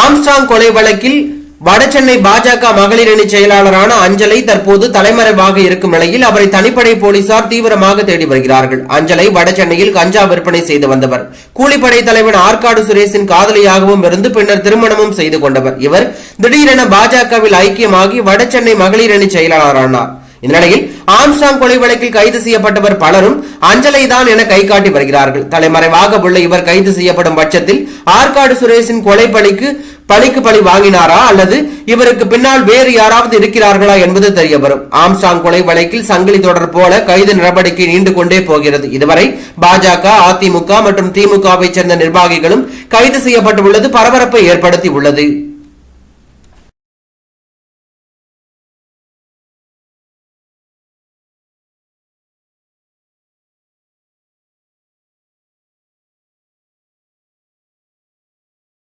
Armstrong கொலை வழக்கில் வடசென்னை பாஜக மகளிர் அணி செயலாளரான அஞ்சலை தற்போது தலைமறைவாக இருக்கும் நிலையில் அவரை தனிப்படை போலீசார் தீவிரமாக தேடி வருகிறார்கள். அஞ்சலை வடசென்னையில் கஞ்சா விற்பனை செய்து வந்தவர். கூலிப்படை தலைவன் ஆற்காடு சுரேஷின் காதலியாகவும் இருந்து பின்னர் திருமணமும் செய்து கொண்டவர். இவர் திடீரென பாஜகவில் ஐக்கியமாகி வடசென்னை மகளிர் அணி செயலாளரானார். இந்நிலையில் ஆம்ஸ்டாங் கொலை வழக்கில் கைது செய்யப்பட்டவர் பலரும் அஞ்சலை தான் என கை காட்டி வருகிறார்கள். தலைமறைவாக உள்ள இவர் கைது செய்யப்படும் பட்சத்தில் ஆற்காடு சுரேஷின் கொலை பணிக்கு பழிக்கு பழி வாங்கினாரா? அல்லது இவருக்கு பின்னால் வேறு யாராவது இருக்கிறார்களா என்பது தெரிய வரும். ஆம்ஸ்டாங் கொலை வழக்கில் சங்கிலி தொடர் போல கைது நடவடிக்கை நீண்டு கொண்டே போகிறது. இதுவரை பாஜக அதிமுக மற்றும் திமுகவை சேர்ந்த நிர்வாகிகளும் கைது செய்யப்பட்டுள்ளது பரபரப்பை ஏற்படுத்தி உள்ளது